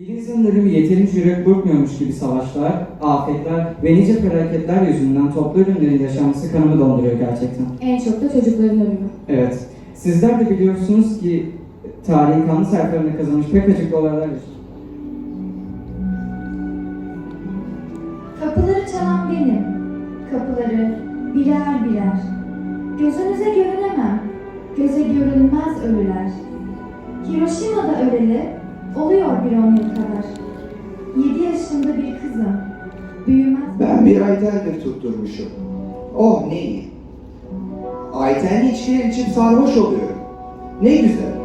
Ölümü yeterince yürek burkmuyormuş gibi savaşlar, afetler ve nice felaketler yüzünden toplu ölümlerin yaşanması kanımı donduruyor gerçekten. En çok da çocukların ölümü. Evet, sizler de biliyorsunuz ki tarihin kanlı sayfalarını kazanmış pek acıklı olaylar yaşanıyor. Kapıları çalan benim. Kapıları birer birer. Gözünüze görünemem. Göze görünmez ölüler. Hiroşima'da öleli oluyor bir on yıl kadar. Yedi yaşında bir kızım. Büyümez. Ben bir aytendir tutturmuşum. Oh ne iyi. Aytenli içkiler içip sarhoş oluyorum. Ne güzel.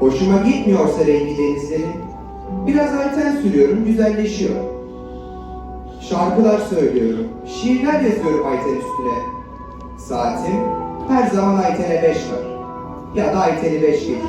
Hoşuma gitmiyorsa rengi denizlerin. Biraz ayten sürüyorum, güzelleşiyor. Şarkılar söylüyorum, şiirler yazıyorum ayten üstüne. Saatim her zaman aytene beş var. Ya da ayteni beş geçiyor.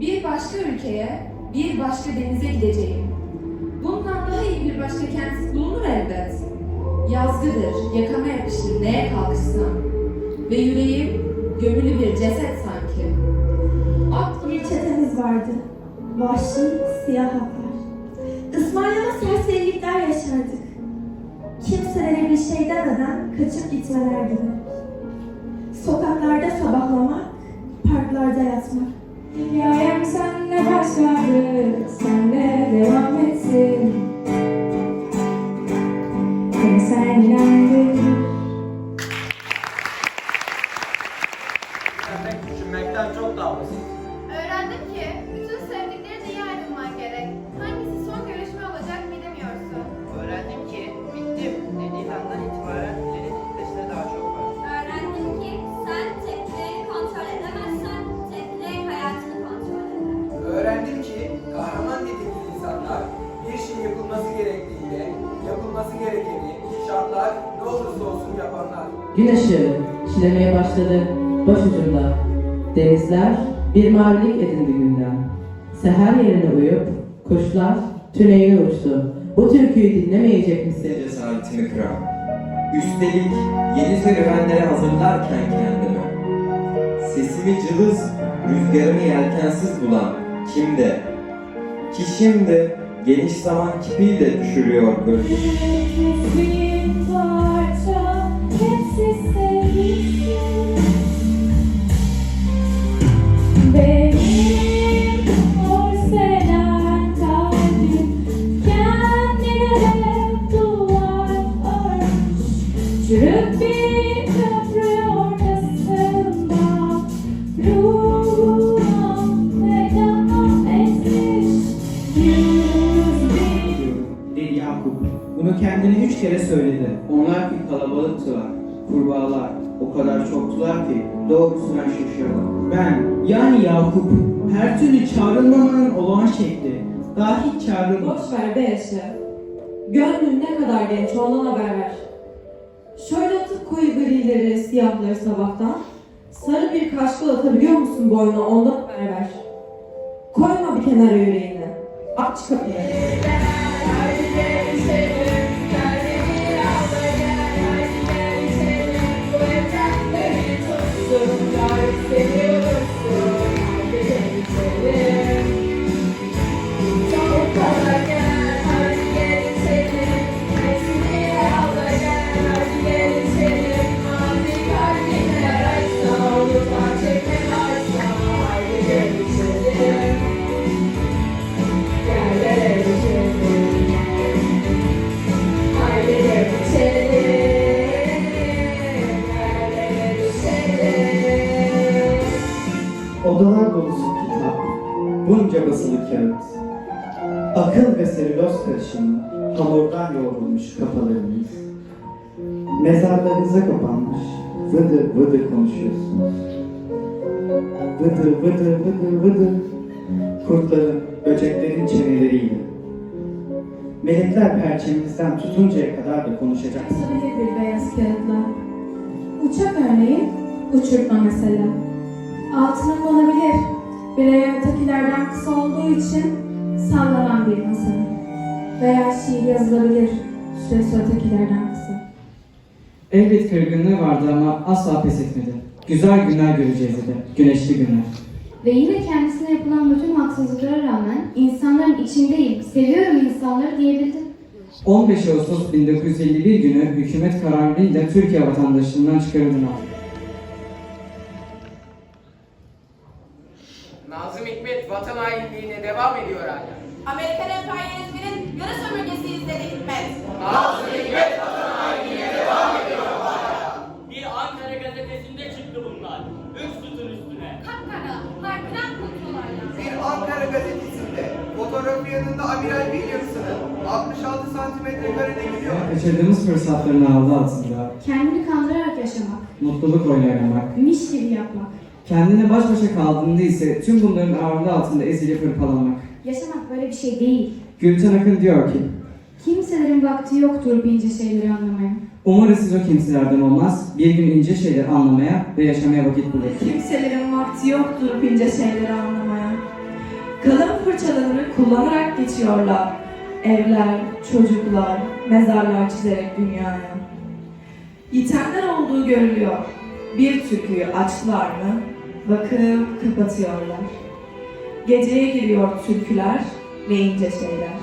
Bir başka ülkeye, bir başka denize gideceğim. Bundan daha iyi bir başka kent bulunur elbet. Yazgıdır, yakama yapışır neye kalkışsam. Ve yüreğim gömülü bir ceset sanki. Aklı bir çetemiz vardı. Vahşi siyah atlar. Ismarlama serserilikler yaşardık. Kimselere bir şey demeden kaçıp gitmeler gibi. Sokaklarda sabahlamak, parklarda yatmak. Hikayem yapanlar. Gün ışığı çilemeye başladı başucumda. Denizler bir mavilik edindi günden. Seher yerine uyup kuşlar tüneyine uçtu. Bu türküyü dinlemeyecek misin? cesaretimi kıran. Üstelik yeni serüvenlere hazırlarken kendimi. Sesimi cılız, rüzgarımı yelkensiz bulan kimde? Ki şimdi geniş zaman kipiyle düşürüyor ölüm. Çürük bir köprü ortasında ruhum veda etmiş Yüz bin Dedi Yakup. Bunu kendine üç kere söyledi. Onlar bir kalabalıktılar. Kurbağalar. O kadar çoktular ki doğrusu ben şaşırdım. Ben yani Yakup her türlü çağrılmamanın olağan şekli. Daha hiç çağrılmadım. Boş ver be yaşa. Gönlün ne kadar genç ondan haber ver. Şöyle atıp koyu grileri, siyahları sabahtan. Sarı bir kaşkol atabiliyor musun boynuna ondan haber ver. Koyma bir kenara yüreğini. Aç kapıyı. Kağıt. Akıl ve selüloz karışımı, hamurdan yoğrulmuş kafalarınız. Mezarlarınıza kapanmış, vıdır vıdır konuşuyorsunuz. Vıdır vıdır vıdır vıdır. Kurtların böceklerin çeneleriydi. Melekler perçemimizden tutuncaya kadar da konuşacak. Yazabilir bir beyaz kağıtla. Uçak örneği, uçurtma mesela. Altına konabilir. Bir ayağı ötekilerden kısa olduğu için sallanan bir masa. Veya şiir yazılabilir. Süresi ötekilerden kısa. Elbet kırgınlığı vardı ama asla pes etmedi. Güzel günler göreceğiz dedi. Güneşli günler. Ve yine kendisine yapılan bütün haksızlıklara rağmen insanların içindeyim, seviyorum insanları diyebildi. 15 Ağustos 1951 günü hükümet kararıyla Türkiye vatandaşlığından çıkarıldığını Amiral Williamson'ın 66 santimetre karede gidiyor. Kaçırdığımız fırsatların ağlı altında Kendini kandırarak yaşamak, mutluluk oynayamak, miş gibi yapmak. kendine baş başa kaldığında ise tüm bunların ağırlığı altında ezilip hırpalamak. Yaşamak böyle bir şey değil. Gülten Akın diyor ki, Kimselerin vakti yoktur bu ince şeyleri anlamaya. umarız siz o kimselerden olmaz, bir gün ince şeyleri anlamaya ve yaşamaya vakit bulur. Kimselerin vakti yoktur ince şeyleri anlamaya. Kalın fırçalarını kullanarak geçiyorlar. Evler, çocuklar, mezarlar çizerek dünyaya. Yitenler olduğu görülüyor. Bir türküyü açtılar mı bakıp kapatıyorlar. Geceye giriyor türküler ve ince şeyler.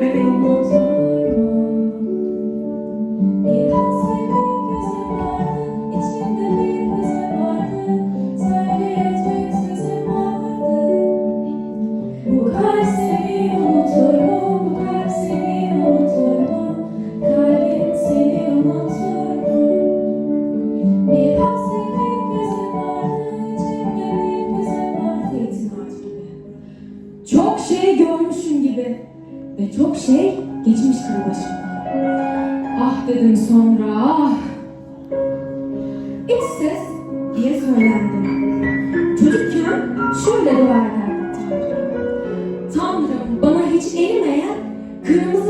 Ve benim şey görmüşüm gibi ve çok şey geçmiştir başımdan. Ah dedim sonra ah. İç ses diye söylendim. Çocukken şöyle Tanrım. Tanrım bana hiç erimeyen kırmızı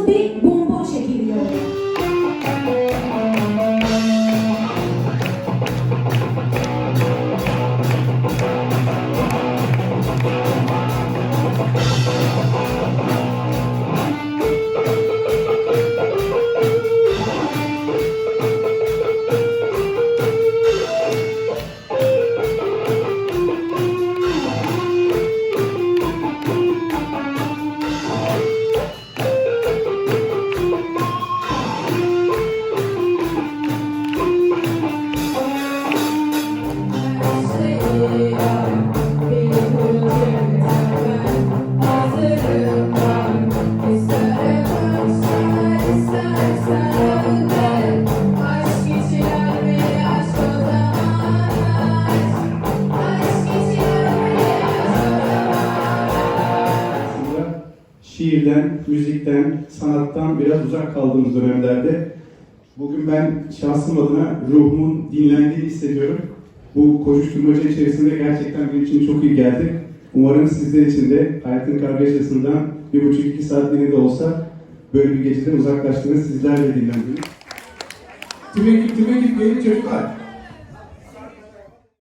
şiirden, müzikten, sanattan biraz uzak kaldığımız dönemlerde bugün ben şahsım adına ruhumun dinlendiğini hissediyorum. Bu koşuşturmaca içerisinde gerçekten benim için çok iyi geldi. Umarım sizler için de hayatın kargaşasından bir buçuk iki saatliğine de olsa böyle bir geceden uzaklaştınız, sizler de dinlendiniz. Tüm ekip, tüm ekip gelin çocuklar.